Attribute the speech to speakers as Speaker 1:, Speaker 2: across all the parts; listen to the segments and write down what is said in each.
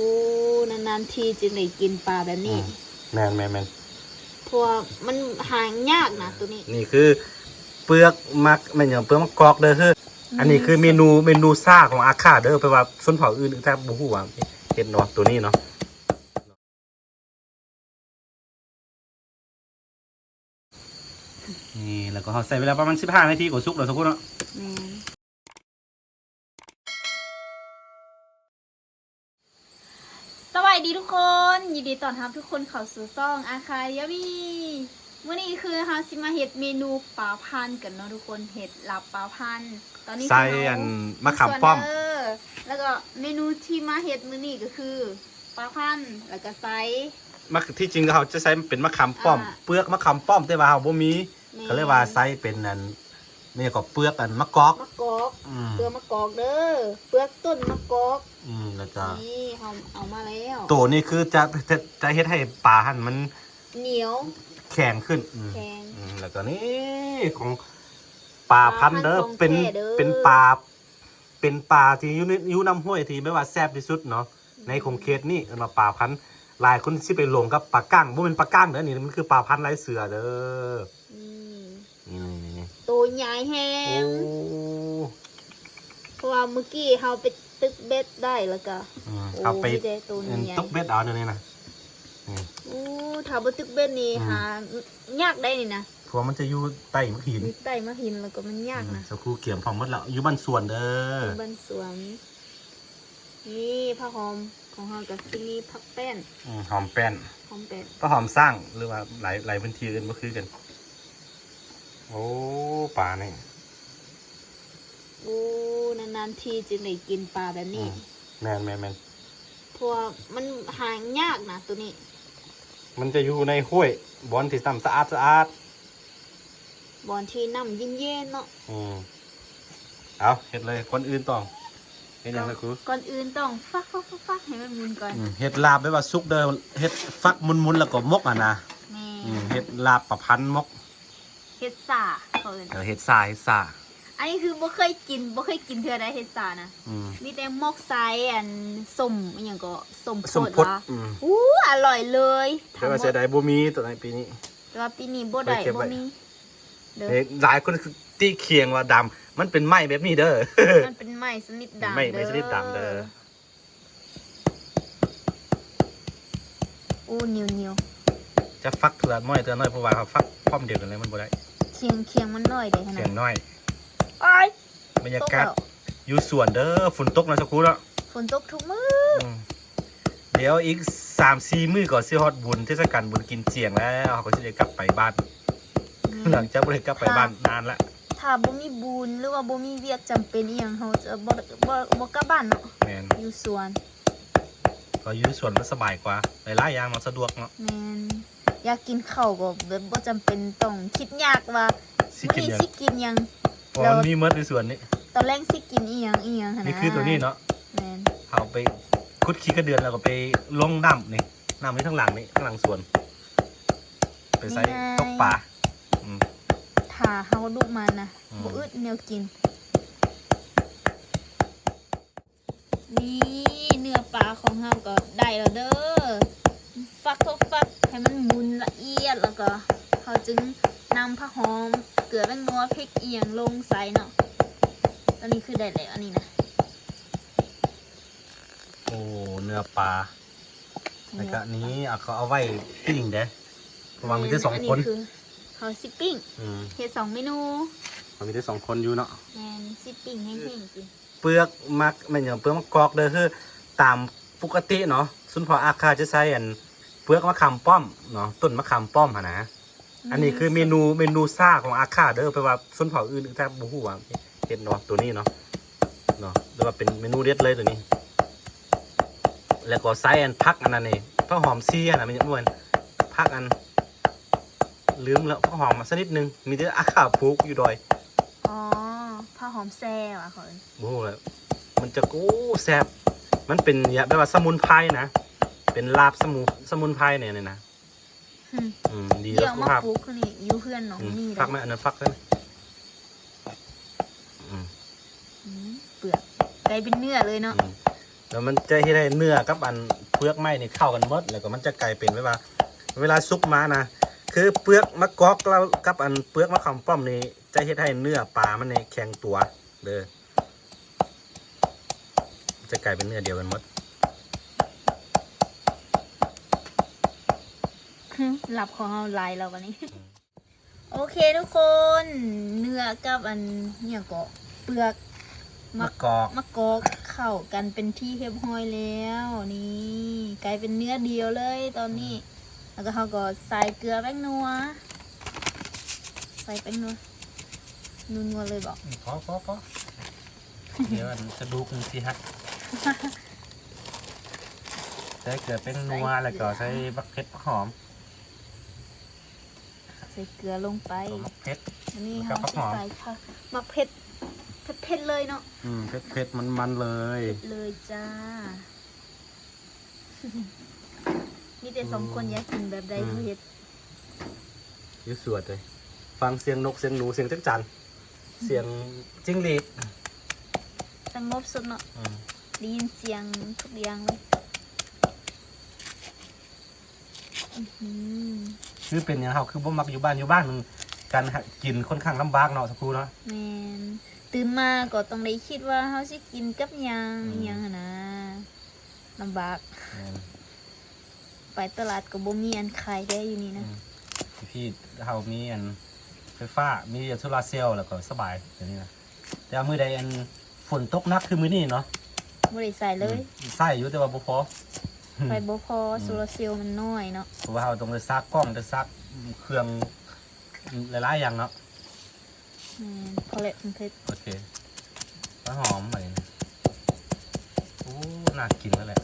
Speaker 1: โอ้นานๆทีจึงได้กินปลาแบบนี้
Speaker 2: แมนแมนแมน
Speaker 1: เพราะว่ามันหายากนะตัวนี้
Speaker 2: นี่คือเปลือกมักแม่นอย่างเปลือกมะกอกเด้อคืออันนี้คือเมนูเมนูซ่าของอาคาเด้อแปลว่าชนเผ่าอื่นแทบบ่ฮู้ว่าเฮ็ดเนาะตัวนี้เนาะนี่แล้วก็เขาใส่เวลาประมาณ15นาทีก็สุกแล้วทุกคนเนาะ
Speaker 1: แม่นสวัสดีทุก คน ยินดีต้อนรับทุกคนเข้าสู่ซ่องอาคายามีวันนี้คือเฮาสิมาเฮ็ดเมนูปลาพันธุ์กันเนาะทุกคนเฮ็ดลับปลาพันธุ์ตอนนี้
Speaker 2: ใส่
Speaker 1: คือเฮา
Speaker 2: อันมะขามป้อม
Speaker 1: ส่วนเด้แล้วก็เมนูที่มาเฮ็ดมื้อนี้ก็คือปลาพันธุ์แล้วก็ไซส์
Speaker 2: มะที่จริงเขาจะใช้เป็นมะขามป้อม
Speaker 1: อ่า
Speaker 2: เปลือกมะขามป้อมแต่ว่าเขาบ่มี
Speaker 1: แม่
Speaker 2: เขาเรียกว่าไซส์เป็นอัน นี่ก็เปลือกอันมะกอก
Speaker 1: มะกอก
Speaker 2: อืม
Speaker 1: เปลือกมะกอกเด้อเปลือกต้นมะกอก
Speaker 2: อืมแล้วก็
Speaker 1: นี่เอาเอามาแล้ว
Speaker 2: ตัวนี้คือจะจะจะเฮ็ดให้ปลาหันมัน
Speaker 1: เหนียว
Speaker 2: แข็งขึ้นอืม
Speaker 1: แข็ง
Speaker 2: อืมแล้วก็นี่ของปลาพันธุ์เด้อ
Speaker 1: ปลาพันธุ์ของ
Speaker 2: เป็น
Speaker 1: แท้เด้อ
Speaker 2: เป็นปลาเป็นปลาที่อยู่ในอยู่น้ำห้วยที่ไม่ว่าแซ่บที่สุดเนาะในคงเขตนี่เอิ้นว่าปลาพันธุ์หลายคนสิไปลงกับปลาก้างบ่เป็นปลาก้างเด้อนี่มันคือปลาพันธุ์ลายเสือเด้อ
Speaker 1: อืม
Speaker 2: นี่นี่นี่
Speaker 1: ตัวใหญ่แฮ
Speaker 2: โอ้
Speaker 1: งเพราะว่าเมื่อกี้เราไปตึกเบ็ดได้แล้วก็
Speaker 2: อืม
Speaker 1: โอ้
Speaker 2: เอาไป
Speaker 1: มีแต่ตัวใหญ่
Speaker 2: ตุกเบ็ดเอาเดี๋ยวนี้นะ
Speaker 1: โอ้ถ้าบ่ตึกเบ็ดนี่
Speaker 2: อืม
Speaker 1: หายากได้นี่นะ
Speaker 2: เพราะมันจะอยู่ใต้หิน
Speaker 1: มีใต้มาหินแล้วก็มันยากนะ
Speaker 2: สักครู่เกี่ยมพร้อมหมดแล้วอยู่บ้านสวนเด้อ
Speaker 1: บ้านสวนนี่ผ้าหอมของเรากับที่นี่ผักแป้น
Speaker 2: อืมหอมแป้น
Speaker 1: หอมแป้น
Speaker 2: ก็หอมสร้างหรือว่าหลายหลายพื้นที่อื่นก็คือกัน โอ้ปลาเนี่ย
Speaker 1: โอ้นานๆทีจึงได้กินปลาแบบนี้
Speaker 2: แมนแมนแมน
Speaker 1: เพราะว่ามันหายากนะตัวนี้
Speaker 2: มันจะอยู่ในห้วยบอนที่ทำสะอาดสะอาด
Speaker 1: บอนที่น้ำเย็นๆเนาะ
Speaker 2: อืมเอาเห็ดเลยคนอื่นต้องเห็ดหยังไงครู
Speaker 1: ก่อนอื่นต้องฟักฟักฟักฟักให้มันมุนก่อน
Speaker 2: อืมเห็ดลาบไม่ว่าซุกเด้อเห็ดฟักมุนๆแล้วก็มกอะนะ
Speaker 1: แม่
Speaker 2: อืมเห็ดลาบประพันธ์มก
Speaker 1: เฮ็ดซ่าเขาเอิ้น
Speaker 2: เออเห็ดสาเห็ดสา
Speaker 1: อันนี้คือบ่เคยกินบ่เคยกินเทื่อใดเฮ็ดซ่านะ
Speaker 2: อืม
Speaker 1: มีแต่มกไซอันส้มอหย่างก็ส้ม
Speaker 2: สม
Speaker 1: โพด
Speaker 2: พด
Speaker 1: วะ
Speaker 2: อืม
Speaker 1: อู้อร่อยเลย
Speaker 2: แต่ว่าเสียดายบ่มีตัวในปีนี้
Speaker 1: แต่ว่าปีนี้บ่ได้
Speaker 2: ไว้เก็บ
Speaker 1: บ่
Speaker 2: ไว้
Speaker 1: มีเด้อ
Speaker 2: เฮ้ยหลายคนคือตีเคียงว่าดำมันเป็นไม้แบบนี้เด้อ
Speaker 1: มันเป็นไม้สนิดดำ
Speaker 2: ไม่
Speaker 1: เด้อ
Speaker 2: ไม่ชนิดดำเด้อ
Speaker 1: อู้เหนียว
Speaker 2: จะฟักเถื่อน้อยเถื่อน้อยเพราะว่าเขาฟักพร้อมเดียวกันเลยมันบ่ได้
Speaker 1: ๆ เคียงเคียงมันน้อยเด้ขนา
Speaker 2: เสี
Speaker 1: ด
Speaker 2: ยงน้อย
Speaker 1: อ้าย
Speaker 2: บรรยา
Speaker 1: ตก
Speaker 2: กาศ
Speaker 1: แล้ว
Speaker 2: อยู่สวนเด้อฝนตกนะสักครู่แล้ว
Speaker 1: ฝนตกทุกมื้อ
Speaker 2: อืมเดี๋ยวอีกสามสี่มื้อก่อนสิฮอดบุญเทศกาลบุญกินเจียงแล้วเขาก็จะได้กลับไปบ้าน หลังจากบ่ได้กลับไปบ้านนานละ
Speaker 1: ถ้าบ่มีบุญหรือว่าบ่มีเวียกจำเป็นอีหยังเฮาจะบ่บ่บ่กลับบ้านเนาะ
Speaker 2: แมน
Speaker 1: อยู่สวน
Speaker 2: ก็อยู่สวนมันสบายกว่าหลายๆอย่างมันสะดวกเนาะ
Speaker 1: แม่น อยากกินข้าวก็แบบบ่จำเป็นต้องคิดยากว่า
Speaker 2: สิ
Speaker 1: มื้อ
Speaker 2: กิน
Speaker 1: นี้
Speaker 2: หยัง
Speaker 1: สิกินหยัง
Speaker 2: เพราะมันมีเมดในสวนนี่
Speaker 1: ตอนแรกสิกินอีหยังอีหยังหั่นนะ
Speaker 2: นี่คือตัวนี้เนาะ
Speaker 1: แม่น
Speaker 2: เอาไปคุดขี้กระเดือนแล้วก็ไปลงน้ำนี่น้ำนี่ข้างหลังนี่ข้างหลังสวน ไปใส่ตกปลาอืม
Speaker 1: ถ้าเฮาลูกมันนะ
Speaker 2: อืม
Speaker 1: บ่อึดแนวกิน นี่เนื้อปลาของเฮาก็ได้แล้วเด้อ ฟักทบฟักให้มันหมุนละเอียดแล้วก็เขาจึงนำผ้าหอมเกลือแป้งนัวพริกเอียงลงใส่เนาะตอนนี้คือได้แล้วอันนี้นะ
Speaker 2: โอ้เนื้อปลาแล้วก็อันนี้เอาเขาเอาไว้ปิ้งเด้เพราะว่ามีได้สองคน
Speaker 1: คือเขาซิปปิ้ง
Speaker 2: อืม
Speaker 1: เฮ็ดสองเมนู
Speaker 2: มันมีได้สองคนอยู่เนาะ
Speaker 1: แมนซิปปิ้งแห้งๆกิน
Speaker 2: เปลือกมักแม่นอย่างเปลือกมะกอกเด้อคือตามปกติเนาะสุนพออาคาจะใช้อันเปลือกมะขามป้อมเนาะต้นมะขามป้อมหะนะ อันนี้คือเมนูเมนูซ่าของอาคาเด้อแปลว่าชนเผ่าอื่นแทบบ่ฮู้ว่าเฮ็ดเนาะตัวนี้เนาะเนาะหรือว่าเป็นเมนูเด็ดเลยตัวนี้ แล้วก็ไซอันพักอันนั้นนี่ผักหอมซีอันนั้นมันจะม่วนพักอันลืมแล้วผักหอมมาสักนิดนึงมีแต่อาคาปลูกอยู่ดอย
Speaker 1: อ๋อผ้าหอมแซ่ว่ะเขาเอิ้น
Speaker 2: บ่ฮู้แล้วมันจะกู้แซ่บมันเป็นยาแบบว่าสมุนไพรนะ เป็นลาบสมุสมุนไพรเนี่ยนี่นะ
Speaker 1: หึ
Speaker 2: อืมดี
Speaker 1: เดี๋
Speaker 2: แล้
Speaker 1: ยวว
Speaker 2: สุข
Speaker 1: มา
Speaker 2: ภาพ
Speaker 1: ปลูกคือนี่อยู่เพื่อนน้อง
Speaker 2: อืม
Speaker 1: มี
Speaker 2: ฟักไหม
Speaker 1: ได้
Speaker 2: อันนั้นฟักได้ไหมอืม
Speaker 1: อืมเปลือกกลายเป็นเนื้อเลยเนาะ
Speaker 2: อืมแล้วมันจะให้ได้เนื้อกับอันเปลือกไม้นี่เข้ากันหมดแล้วก็มันจะกลายเป็นไว้ว่าเวลาซุกมานะคือเปลือกมะกอกแล้วกับอันเปลือกมะขามป้อมนี่จะเฮ็ดให้เนื้อปลามันนี่แข็งตัวเด้อจะกลายเป็นเนื้อเดียวกันหมด
Speaker 1: หลับของเราลายเราวันนี้ โอเคทุกคนเนื้อกับอันเนี่ยก็เปลือก
Speaker 2: มะกอก
Speaker 1: มะกอกเข้ากันเป็นที่เรียบร้อยแล้ว นี่กลายเป็นเนื้อเดียวเลยตอนนี้ แล้วก็เขาก็ใส่เกลือแป้งนัวใส่แป้งนัวนัวนัวๆเลยบอก
Speaker 2: พอพอพอเดี๋ยวอันจะดูกันสิฮะใส่เกลือเป็นนัวแล้วก็ใส่บักเผ็ดหอม
Speaker 1: ใส่เกลือลงไป
Speaker 2: ตัวบักเผ็ด
Speaker 1: อันนี้
Speaker 2: แล้ว
Speaker 1: เขา
Speaker 2: ก็ผักหอม
Speaker 1: ใส่ค่ะมักเผ็ดเผ็ดเผ็ดเลยเนาะ
Speaker 2: อืมเผ็ดเผ็ดมันมันๆเลย
Speaker 1: เลยจ้า มีแต่สองคนอยากกินแบบใดเขาเฮ็ด
Speaker 2: อยุ่สวดเลย ฟังเสียงนกเสียงหนูเสียงจักจันเสียงจิ้งหรีด
Speaker 1: สงบสุดเนาะ
Speaker 2: อืม
Speaker 1: ได้ยินเสียงทุกอย่างเลยอื้อหือ
Speaker 2: คือเป็นอย่างเขาคือบ่มักอยู่บ้านอยู่บ้านมันการหากินค่อนข้างลำบากเนาะสักครู่เนาะ
Speaker 1: แมนตื่นมาก็ต้องได้คิดว่าเขาสิกินกับหยัง
Speaker 2: อืม
Speaker 1: อิหยังหั้นนะลำบาก
Speaker 2: อืม
Speaker 1: ไปตลาดก็บ่มีอันขายได้อยู่นี่นะ
Speaker 2: พี่เขามีอันไฟฟ้ามีโซลาร์เซลล์แล้วก็สบายอย่างนี้นะแต่เอามือใดอันฝนตกหนักคือมือนี้เนาะ
Speaker 1: บ่ได้ใส่เลย
Speaker 2: อืมใส่อยู่แต่ว่าบ่พอ
Speaker 1: ไฟบ่พอโซลาร์เซลล์มันน้อยเนาะ
Speaker 2: เพราะว่าเราต้องไปซักกล้องไปซักเครื่องหลายๆอย่างเนาะ
Speaker 1: แม่นพอแล้วมันเผ็ด
Speaker 2: โอเคแล้วหอมอะไรนะโอ้น่ากินแล้วแหละ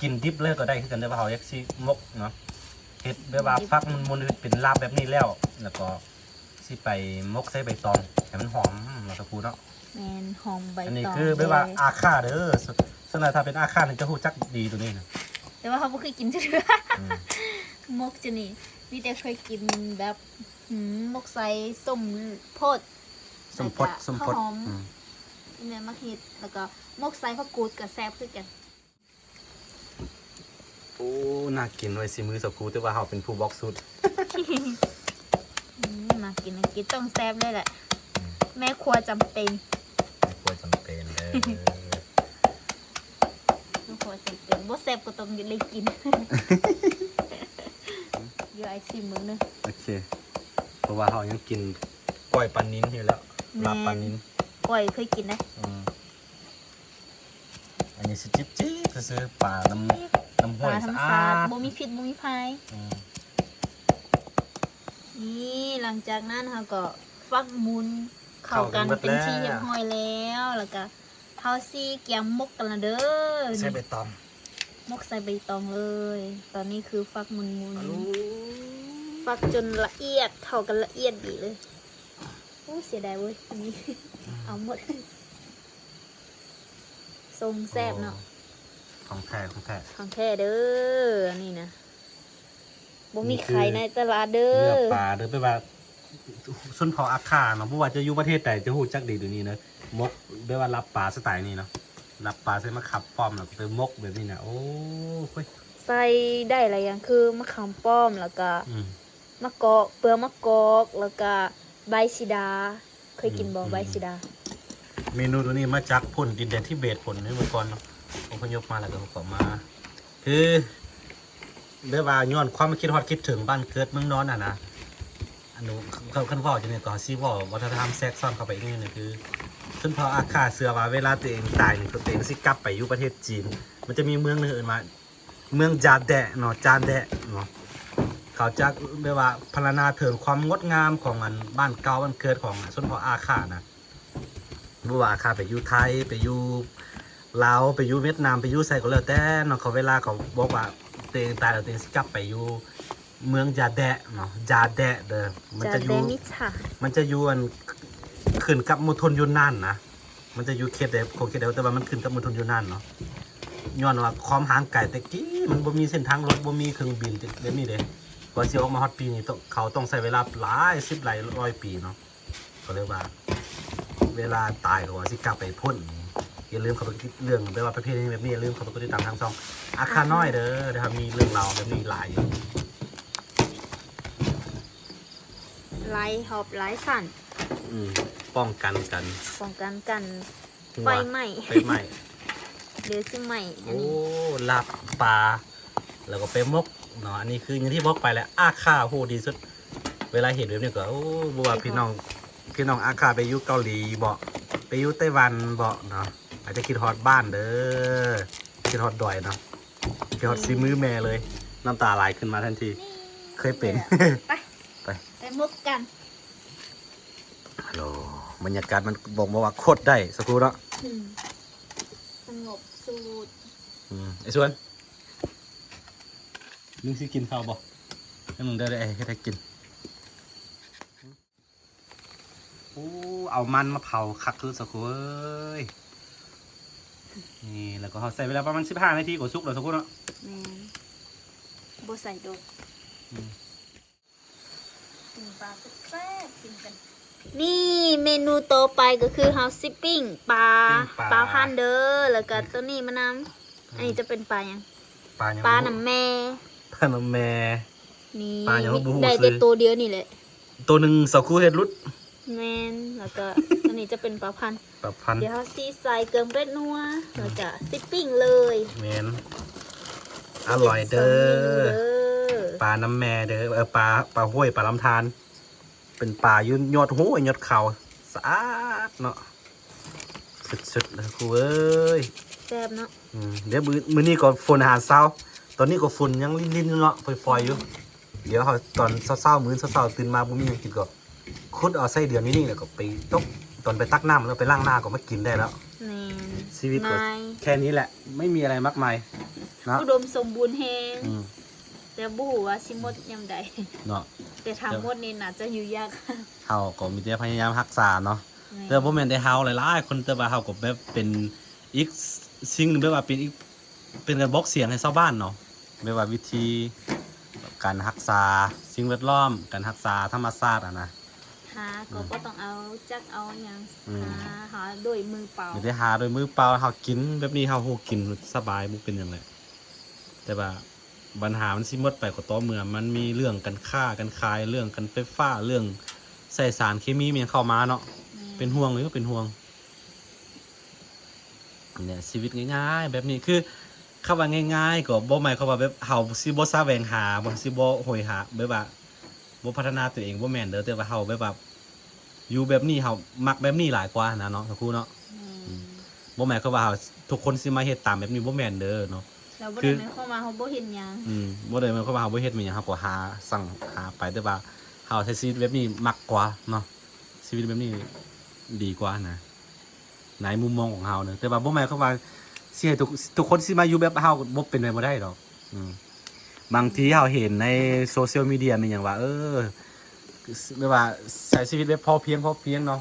Speaker 2: กินดิบเลยก็ได้คือกันได้ว่าเขาเอ็กซี่มกเนาะเฮ็ดแบบว่าฟักมันมันเป็นลาบแบบนี้แล้ว แล้วก็สิไปมกใส่ใบตองให้มันหอมเนาะตะคูเนาะ
Speaker 1: แมนหอมใบ
Speaker 2: อันนี้
Speaker 1: ตอง
Speaker 2: คือแบบว่า
Speaker 1: เลย
Speaker 2: อาคาเด้อสส่วนใหญ่ถ้าเป็นอาคาเนี่ยจะฮู้จักดีตัวนี้นะ
Speaker 1: แต่ว่าเขาบ่เคยกินเทื่อ
Speaker 2: อืม
Speaker 1: มกจะนี่มีแต่เคยกินแบบหืมมกใส่ส้มโพด
Speaker 2: สมพดสมพด
Speaker 1: ข้าวหอม
Speaker 2: อืม
Speaker 1: นี่แม่มักเฮ็ดแล้วก็มกใส่ข้าวกูดกับแซ่บคือกัน
Speaker 2: โอ้น่ากินไว้สิมือสกูแต่ว่าเขาเป็นผู้บอกสุด
Speaker 1: อืมมากินมากินต้องแซ่บเลยแหละแม่ครัวจำเป็น
Speaker 2: ไม่ควรจำเป็นเลย
Speaker 1: แม่ครัวจำเป็นบ่แซ่บก็ต้องได้กินเดี๋ยวไอซิมมึงเนึง
Speaker 2: โอเค เพราะว่าเขายังกินกล้อยปลานิ้นอยู่แล้ว
Speaker 1: แม่
Speaker 2: ลาบปลานิ้น
Speaker 1: ก้อยเคยกินนะ
Speaker 2: อืมอันนี้สิจิ๊บจิ๊บซื้อๆปลาน้ำน้ำ
Speaker 1: ป
Speaker 2: ห้วย
Speaker 1: ลาธรร
Speaker 2: สะ
Speaker 1: ม
Speaker 2: อา
Speaker 1: ชาติ
Speaker 2: ด
Speaker 1: บ่มีพิษบ่มีภัย
Speaker 2: อืม
Speaker 1: นี่หลังจากนั้นเขาก็ฟักหมุนเข้ากันเป็นที่เรียบร้อยแล้วแล้วก็ เฮาซี่เกียมมกกันละเด้อ
Speaker 2: ใส่ใบตอง
Speaker 1: มกใส่ใบตองเลย ตอนนี้คือฟักหมุนมุนๆฟักจนละเอียดเท่ากันละเอียดดีเลยโอ้ยเสียดายเว้ยอันนี้เอาหมดทรงแซ่บเนาะ
Speaker 2: ของแท้ของแท้
Speaker 1: ของแท้เด้ออันนี่นะบ่
Speaker 2: นี่
Speaker 1: มี
Speaker 2: คือ
Speaker 1: ขายในตลาดเด้
Speaker 2: เนื้
Speaker 1: อ
Speaker 2: อปลาเด้อไปว่า ส้นเผาอาคาเนาะเพราะว่าจะอยู่ประเทศใดจะหูจักดีตัวนี้นะมกเรียกว่ารับปลาสไตล์นี้เนาะรับปลาใส่มะขับป้อมแล้วก็ไปมกแบบนี้นะโอ้เฮ้ย
Speaker 1: ใส่ได้หลายอย่างคือมะขามป้อมแล้วก็
Speaker 2: อืม
Speaker 1: มะกอกเปลือกมะกอกแล้วก็ใบสีดา เคยกินบ่
Speaker 2: อืม
Speaker 1: ใบสีดา
Speaker 2: เมนูตัวนี้มาจากผลดินแดนที่เบตผลนี่เมื่อก่อนเนาะอพยพมาแล้วก็เขาก็มา คือเรียกว่าย้อนความคิดฮอดคิดถึงบ้านเกิดเมืองนอนอะนะ อันนู้เขาคันว่าจะเนี่ยก็ซีว่าวัฒนธรรมแทรกซ้อนเข้าไปอีกนิดนึงคือซึ่งพออาคาเสือว่าเวลาตัวเองตายนี่ตัวเองสิกลับไปอยู่ประเทศจีน มันจะมีเมืองหนึงอื่นมา เมืองจาแดะเนาะจานแดะเนาะเขาจะเรียกว่าพรรณนาถึงความงดงามของมันบ้านเก่าบ้านเกิดของส้นพออาคานะบ่ว่าค่าไปอยู่ไทยไปอยู่ลาวไปอยู่เวียดนามไปอยู่ไสก็แล้วแต่เนาะเขาเวลาเขาบอกว่าตัวเองตายแล้วตัวเองสิกลับไปอยู่ เมืองจาแดะเนาะจาแดะเด้อมัน
Speaker 1: จะ
Speaker 2: จะอ
Speaker 1: เด
Speaker 2: ยู่
Speaker 1: มิชา
Speaker 2: มันจะอยู่อันขึ้นกับมณฑลยูนนานนะมันจะอยู่เขตเดฟของเขตเดฟแต่ว่ามันขึ้นกับมณฑลยูนนานเนาะย้อนว่าความห่างไกลแต่กี้มันบ่มีเส้นทางรถบ่มีเครื่องบินแบบนี้เด้กว่าสิออกมาฮอดปีนี้ต้องเขาต้องใช้เวลาหลายสิบหลายร้อยปีเนาะก็เลยว่า เวลาตายก็ว่าสิกลับไปพ่นอย่าลืมเข้าไปติดเรื่องแบบว่าประเภทนี้แบบนี้อย่าลืมเข้าไปกดติดตามทางช่องอาคาน้อยเด้อเดี๋ยวมีเรื่องราวแบบนี้หลายอยู่
Speaker 1: ไล่หอบไล่สั่น
Speaker 2: อืมป้องกันกัน
Speaker 1: ป้องกันกัน
Speaker 2: หัว
Speaker 1: ไฟไหม้
Speaker 2: ไฟไหม้
Speaker 1: หรือซิไหม้อัน
Speaker 2: โอ้
Speaker 1: นี้
Speaker 2: ลาบปลาแล้วก็ไปมกเนาะอันนี้คืออย่างที่บอกไปแหล้วอาคาโหดีสุด เวลาเห็นแบบนี้ก็โอ้บัวาพี่น้องพี่น้องอาคาไปอยุเกาหลีบอกไปอยุไต้หวันบอกเนาะอาจจะคิดฮอดบ้านเด้อคิดฮอดดอยเนาะคิดฮอดซีมือแม่เลย น้ำตาไหลขึ้นมาทันที เคยเป็น
Speaker 1: ไป
Speaker 2: ไป
Speaker 1: ไป มุกกัน
Speaker 2: ฮัลโหลบรรยากาศมันบอกมาว่าโคตรได้สักครู่เนาะ
Speaker 1: อืมสงบสูตร
Speaker 2: อืมไอ้ส่วนมึงสิกินข้าวบ่ให้มึงได้ได้ให้ได้กินโอ้เอามันมาเผาคักคือสักครู่เอ้ยนี่แล้วก็เขาใส่เวลาประมาณสิบห้านาทีกว่าสุกแล้วสักครู่เนาะ
Speaker 1: แมนโบใส่ดอก
Speaker 2: อืม
Speaker 1: กินปลา แซ่บๆกินกันนี่เมนูโตอไปก็คือเฮาซิปปิ้งปลาปลาพันเดอร์แล้วก็ตัวนี้มะนาวอันนี้จะเป็นปลาหยัง
Speaker 2: ปลายัง
Speaker 1: ปลาน้ำแม่
Speaker 2: ปลาน้ำแม่
Speaker 1: นี่
Speaker 2: ปลายังบ่ฮู้
Speaker 1: ได้
Speaker 2: ซื้
Speaker 1: แต่
Speaker 2: อ
Speaker 1: ตัวเดียวนี่แหละ
Speaker 2: ตัวหนึ่งสักครู่เฮ็ดรุด
Speaker 1: แมนแล้วก็ อันนี้จะเป็นปลาพันธุ์
Speaker 2: ปลาพัน
Speaker 1: เดี๋ยวเขาซีใส่เกลือเล็ดนัวเราจะซิปปิ้งเลย
Speaker 2: แมนอร่อยเด้อ
Speaker 1: เด้อ
Speaker 2: ปลาน้ำแม่เด้อเออปลาปลาห้วยปลาลำธาร เป็นปลายุ่นยอดหูยอดเขาสะอาดเนาะสุดๆเลยครูเอ้ย
Speaker 1: แซ่บเนาะ
Speaker 2: อืมเดี๋ยวมือมือนี้ก็ฝนอาหารเช้า ตอนนี้ก็ฝนยังลิ้นๆเนาะฟอยๆอยู่ เดี๋ยวเขาตอนเช้าๆมื้อเช้าๆตื่นมาบุมีหยังกินก็คุดเอาไส้เดือนนี่นี่แล้วก็ไปตกตอนไปตักน้ำแล้วไปล้างหน้าก็มากินได้แล้ว
Speaker 1: แมน
Speaker 2: ชีวิตก็
Speaker 1: นาย
Speaker 2: แค่นี้แหละ ไม่มีอะไรมากมายเนาะ
Speaker 1: อุดมสมบูรณ์แฮง
Speaker 2: อืม
Speaker 1: แต่บู้ว่าสิหมดยามใด
Speaker 2: เนาะ
Speaker 1: แต่ทางหมดนี่น่าจะอยู่ยาก
Speaker 2: เฮาก็มีแต่พยายามรักษาเนาะ
Speaker 1: แม่
Speaker 2: แต่บ่แม่นได้เฮาหลายๆคนแต่ว่าเฮาก็แบบเป็นอีกสิ่งหนึงแบบว่าเป็นอีกเป็นการบอกเสียงให้ชาวบ้านเนาะแบบว่าวิธีการรักษาสิ่งแวดล้อม การรักษาธรรมชาติอะนะ
Speaker 1: หาก็บ่ต้องเอาจักเอาหยัง
Speaker 2: อืม
Speaker 1: หาหาด้วยมือเปล่า
Speaker 2: ไม่ได้หาโดวยมือเปล่าเฮากินแบบนี้เฮาโหกินสบายบ่เป็นหยังไงแต่ว่า ปัญหามันสิหมดไปก็ต่อเมื่อมันมีเรื่องกันฆ่ากันคายเรื่องกันไฟฟ้าเรื่องใส่สารเคมีมันเข้ามาเนาะ
Speaker 1: แม่
Speaker 2: เป็นห่วงหรือว่าเป็นห่วงเนี่ยชีวิตง่ายๆ แบบนี้คือคำว่าง่ายๆก็บ่หมายความว่าแบบเฮาสิบ่แสวงหาบ่สิบ่โหยหาแบบว่าบ่พัฒนาตัวเองบ่แม่นเด้อแต่ว่าเฮาแบบว่าอยู่แบบนี้เฮามักแบบนี้หลายกว่านะเนาะทั้งคู่เนาะ
Speaker 1: แม่
Speaker 2: บ่หมายความว่าเฮาทุกคนสิมาเฮ็ดตามแบบนี้บ่แม่นเด้อเนาะ
Speaker 1: เราบ่
Speaker 2: คื
Speaker 1: ได้
Speaker 2: อ
Speaker 1: หมายความว่าเขาบ่เห็นหยัง
Speaker 2: อืมบ่ได้หมายความว่าเฮาบ่เฮ็ดมีหยังเฮาก็หาสั่งหาไปแต่ว่าเฮาใช้ชีวิตแบบนี้มักกว่าเนาะชีวิตแบบนี้ดีกว่านะในมุมมองของเฮาเนอะแต่ว่าบ่หมายความว่าสิให้ทุกทุกคนสิมาอยู่แบบเฮาบ่เป็นไปบ่ได้ดอกอืมบางทีเฮาเห็นในโซเชียลมีเดียมันหยังว่า เออแบบว่าใช้ชีวิตแบบพอเพียงพอเพียงเนาะ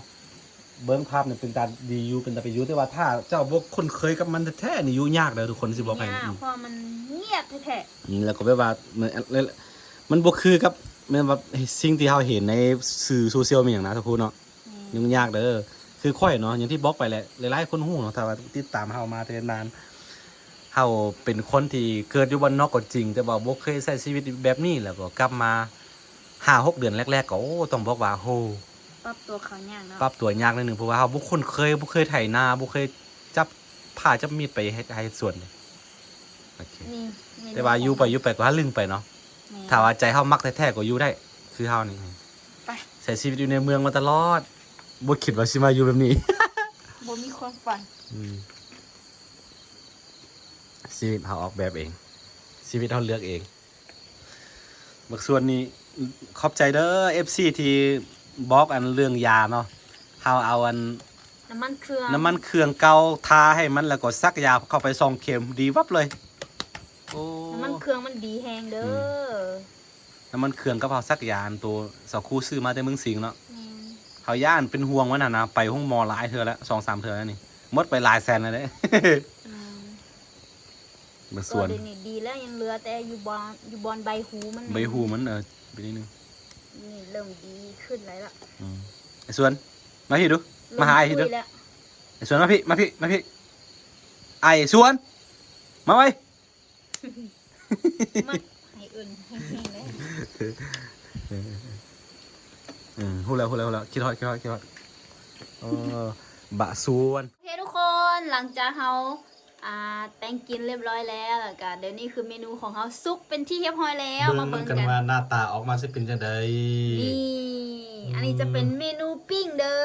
Speaker 2: เบิ่งภาพเนี่ยเป็นตาดีอยู่เป็นตาไปอยู่แต่ว่าถ้าเจ้าบ่คุ้นเคยกับมันแท้ๆนี่อยู่ยากเด้อทุกคนสิบอกให้
Speaker 1: ยาก
Speaker 2: อืม
Speaker 1: เพราะมันเงียบแท้
Speaker 2: อืมแล้วก็แบบว่าเหมือนมันบ่คือกับแม่นว่าสิ่งที่เฮาเห็นในสื่อโซเชียลมีหยังนะทุกคนเนาะ
Speaker 1: ๆ
Speaker 2: ยุ่งยากเด้อคือค่อยเนาะอย่างที่บล็อกไปแหละหลายๆคนหู้เนาะแต่ว่าติดตามเฮามาแต่นานเฮาเป็นคนที่เกิดอยู่บ้านนอกก็จริง แต่ว่าบ่เคยใช้ชีวิตแบบนี้แล้วก็กลับมาห้าหกเดือนแรกๆก็โอ้ต้องบอกว่าโห
Speaker 1: ปรับตัวเขายากเนาะ
Speaker 2: ปรับตัวยากนิดนึงเพราะว่าเฮาบ่คุ้นเคยบ่เคยไถนาบ่เคยจับผ้าจับมีดไปให้ให้สวนเลยโอเค
Speaker 1: นี่เมนู
Speaker 2: แต่ว่าอยู่ไปอยู่ไปก็หาลึงไปเนาะ
Speaker 1: แม่
Speaker 2: ถ้าว่าใจเฮามักแท้ๆก็อยู่ได้ คือเฮานี่
Speaker 1: ไป
Speaker 2: ใช้ชีวิตอยู่ในเมืองมาตลอดบ่คิดว่าสิมาอยู่แบบนี้
Speaker 1: บ่มีความฝัน
Speaker 2: อืมชีวิตเขาออกแบบเอง ชีวิตเขาเลือกเองบางส่วนนี้ขอบใจเด้อ FC ที่ บอกอันเรื่องยาเนาะเขาเอาอัน
Speaker 1: น้ำมันเครื่อง
Speaker 2: น้ำมันเครื่องเกาทาให้มันแล้วก็ซักยาเข้าไปซองเข็มดีวับเลยโอ้
Speaker 1: น้ำมันเครื่องมันดีแฮงเด้ออ
Speaker 2: น้ำมันเครื่องก็เผาซักยาอันตัวสาวคู่ซื้อมาแต่เมืองสิงห์เนาะ
Speaker 1: แม่น
Speaker 2: เขาย่านเป็นห่วงว่าน่ะนะไปห้องหมอหลายเธอแล้วสองสามเธอแล้วนี่หมดไปหลายแสนแล้วเด้
Speaker 1: แม่น
Speaker 2: บาง
Speaker 1: ตั
Speaker 2: ส่
Speaker 1: ว
Speaker 2: วน
Speaker 1: เดี๋ยวนี้ดีแล้วยังเหลือแต่อยู่บอนอยู่บอนใบหูมัน
Speaker 2: ใบหูมันเออไปนิดนึง
Speaker 1: นี่เริ่มดีขึ้นแล้วล่ะ
Speaker 2: อืมไอ้ส่วน มาพี่ดู มาหาไอ้
Speaker 1: เริ่
Speaker 2: ดู
Speaker 1: คุยแล้ว
Speaker 2: ไอ้ส่วนมาพี่ มาพี่ มาพี่ ไอ้สวน มาไว้
Speaker 1: มักให้อื่นแห้งๆเลย
Speaker 2: อืมพูดแล้วพูดแล้วพูดแล้วคิดฮอดคิดฮอดคิดฮอดเออบะสวน
Speaker 1: โอเคทุกคนหลังจากเรา อ่าแต่งกินเรียบร้อยแล้วแล้วก็เดี๋ยวนี้คือเมนูของเราซุกเป็นที่เรียบร้อยแล้วมาเบิ่งกัน
Speaker 2: ว่าหน้าตาออกมาจะเป็นจังได
Speaker 1: นี่ อันนี้จะเป็นเมนูปิ้งเด้อ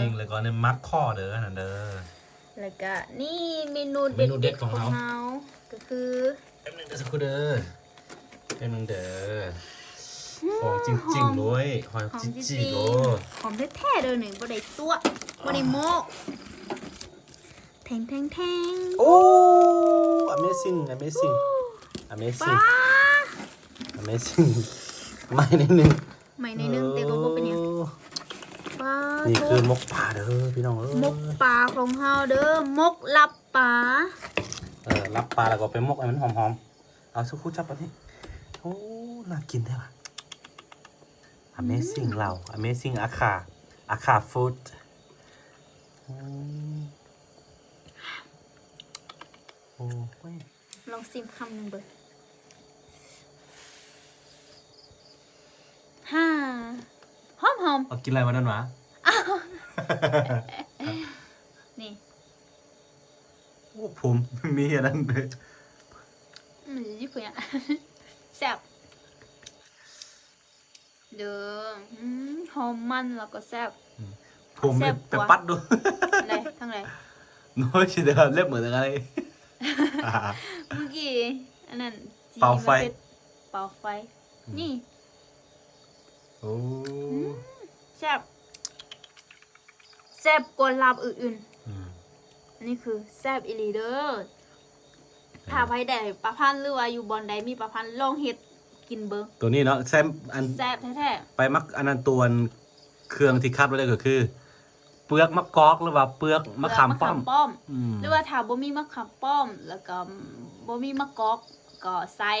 Speaker 2: ปิ้งเลยก่อนเนี่ยมักข้อเด้อนั่นเด้อ
Speaker 1: แล้วก็นี่เมนู
Speaker 2: เมนูเด็ดของเรา
Speaker 1: เราก็คือ
Speaker 2: แป๊บนึงเด้อสักครู่เด้อแป๊บนึงเด้อของจริงๆเลยหอย
Speaker 1: หอม
Speaker 2: จ
Speaker 1: จ
Speaker 2: ริ
Speaker 1: ริ
Speaker 2: ง
Speaker 1: ง
Speaker 2: ๆโอ้
Speaker 1: ๆหอมแท้ๆเด้อหนึ่งบ่ได้ตัวบ่ได้โมก แทงแทงแทง
Speaker 2: โอ้ amazing amazing
Speaker 1: ป้า
Speaker 2: amazing amazing ไม่นิดนึง
Speaker 1: ไม่ในนึงแต่ก็บ่เป็นหยังป้า
Speaker 2: นี่
Speaker 1: โถ
Speaker 2: คือมกป่าเด้อพี่น้องเอ้ย
Speaker 1: มกปลาของเฮาเด้อมกลับปลา
Speaker 2: เออรับปลาแล้วก็ไปมกให้มันหอมๆเอาสักครู่จับอันนี้โอ้น่ากินได้ป่ะ Amazing เรา Amazing อาคาอาคาฟู้ด โอ้ย
Speaker 1: ลองซิมคำหนึ่งเบิดฮ่าหอมหอม
Speaker 2: เอากินอะไรมานั่นวะ
Speaker 1: ๆนี่
Speaker 2: โอ้ผมมีอันนั้นเลย
Speaker 1: อืมยี่ปุ่นอะแซ่บเด้ออืมหอมมันแล้วก็แซ่บ
Speaker 2: ผม
Speaker 1: แซ่
Speaker 2: ไป
Speaker 1: บ
Speaker 2: ไป
Speaker 1: กว่า
Speaker 2: ปัดดู
Speaker 1: อะไรทั้งไร
Speaker 2: น้อยชิเดอเล็บเหมือนอะไร
Speaker 1: เมื่อกี้อันนั้นจี
Speaker 2: เป่าไฟ
Speaker 1: มันป็นเป่าไฟ นี่
Speaker 2: โอ้
Speaker 1: แซ่บแซ่บกว่าลาบอื่น
Speaker 2: อืม
Speaker 1: ๆอันนี้คือแซ่บอีหลีเด้อถ้าไผได้ปลาพันธุ์หรือว่าอยู่บอนใดมีปลาพันธุ์ลองเฮ็ดกินเบิ่ง
Speaker 2: ตัวนี้เนาะแซมอัน
Speaker 1: แซ่บแท้
Speaker 2: ไปมักอันนั้นตัวเครื่องที่คัดไว้ได้ก็คือ เปลือกมะกอกหรือว่าเปลือก
Speaker 1: ๆ
Speaker 2: มะขามป้อม
Speaker 1: เปลืกป้อม
Speaker 2: อืม
Speaker 1: หรือว่าถ้าบ่มีมะขามป้อม แล้วก็บ่มีมะกอกก็ใส่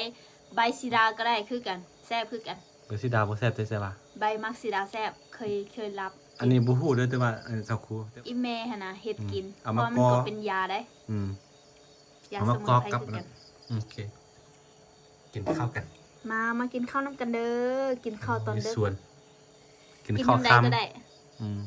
Speaker 1: ใบซีดาก็ได้คือกันแซ่บคือกัน
Speaker 2: เบอร์ซิดาบ่แซ่บได้ใช่ป่ะ
Speaker 1: ใบมักซีดาแซ่บเคยเคยรับ
Speaker 2: อันนี้บ่ฮู้เด้อแต่ว่าอันเจ้าครู
Speaker 1: อีแม่หั่นน่ะเฮ็ดกิน
Speaker 2: เอา
Speaker 1: เพ
Speaker 2: มา
Speaker 1: ราะมัน
Speaker 2: ก
Speaker 1: ก็
Speaker 2: อก
Speaker 1: เป็นยาได้
Speaker 2: อืม
Speaker 1: ยา
Speaker 2: เอา
Speaker 1: ส
Speaker 2: มา
Speaker 1: มุน
Speaker 2: กอก
Speaker 1: ไพร
Speaker 2: กับ
Speaker 1: คือกัน
Speaker 2: โอเคกินข้าวกัน
Speaker 1: มามากินข้าวน้ำกันเด้อกินข้าวตอน
Speaker 2: มี
Speaker 1: เด้อ
Speaker 2: ส่วนกิน
Speaker 1: กิน
Speaker 2: ข้าว
Speaker 1: น้ำใด
Speaker 2: ค่
Speaker 1: ก็ได้ำ
Speaker 2: อืม